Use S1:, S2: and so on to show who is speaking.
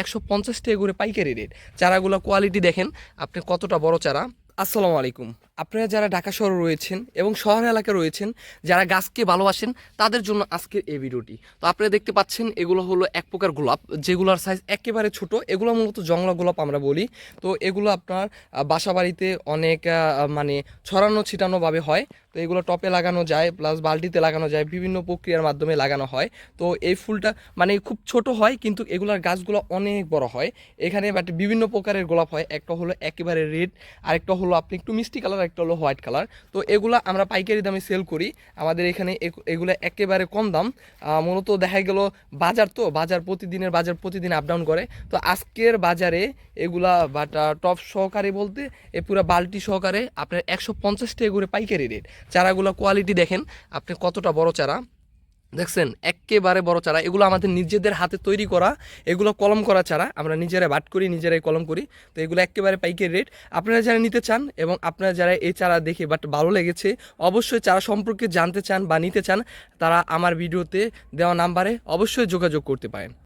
S1: একশো পঞ্চাশ টাকা করে পাইকারি রেট চারাগুলো কোয়ালিটি দেখেন, আপনি কতটা বড় চারা। আসসালামু আলাইকুম। আপনারা যারা ঢাকা শহরে রয়েছেন এবং শহর এলাকায় রয়েছেন, যারা গাছকে ভালোবাসেন, তাদের জন্য আজকের এই ভিডিওটি। তো আপনারা দেখতে পাচ্ছেন, এগুলো হলো এক প্রকার গোলাপ, যেগুলোর সাইজ একেবারে ছোট এগুলো মূলত জংলা গোলাপ আমরা বলি। তো এগুলো আপনার বাসা বাড়িতে অনেক মানে ছড়ানো ছিটানোভাবে হয়। তো এগুলো টপে লাগানো যায় প্লাস বালতিতে লাগানো যায়, বিভিন্ন প্রক্রিয়ার মাধ্যমে লাগানো হয়। তো এই ফুলটা মানে খুব ছোট হয়, কিন্তু এগুলোর গাছগুলো অনেক বড় হয়। এখানে বাট বিভিন্ন প্রকারের গোলাপ হয়, একটা হলো একেবারে রেড আরেকটা হলো আপনি একটু মিষ্টি কালার একটা হলো হোয়াইট কালার। তো এগুলো আমরা পাইকারি দামে সেল করি। আমাদের এখানে এগ- এগুলো একেবারে কম দাম। মূলত দেখা গেল বাজার তো, বাজার প্রতিদিনের, বাজার প্রতিদিন আপ ডাউন করে। তো আজকের বাজারে এগুলা বাটা টপ সহকারে বলতে, এ পুরো বাল্টি সহকারে আপনার একশো পঞ্চাশ টাকা করে পাইকারি রেট চারাগুলো কোয়ালিটি দেখেন, আপনি কতটা বড় চারা। দেখছেন? একেবারে বড় চারা। এগুলো আমাদের নিজেদের হাতে তৈরি করা, এগুলো কলম করা চারা। আমরা নিজেরাই বাট করি, নিজেরাই কলম করি। তো এগুলো একেবারে পাইকের রেট। আপনারা যারা নিতে চান এবং আপনারা যারা এই চারা দেখে বাট ভালো লেগেছে, অবশ্যই চারা সম্পর্কে জানতে চান বা নিতে চান, তারা আমার ভিডিওতে দেওয়া নাম্বারে অবশ্যই যোগাযোগ করতে পারেন।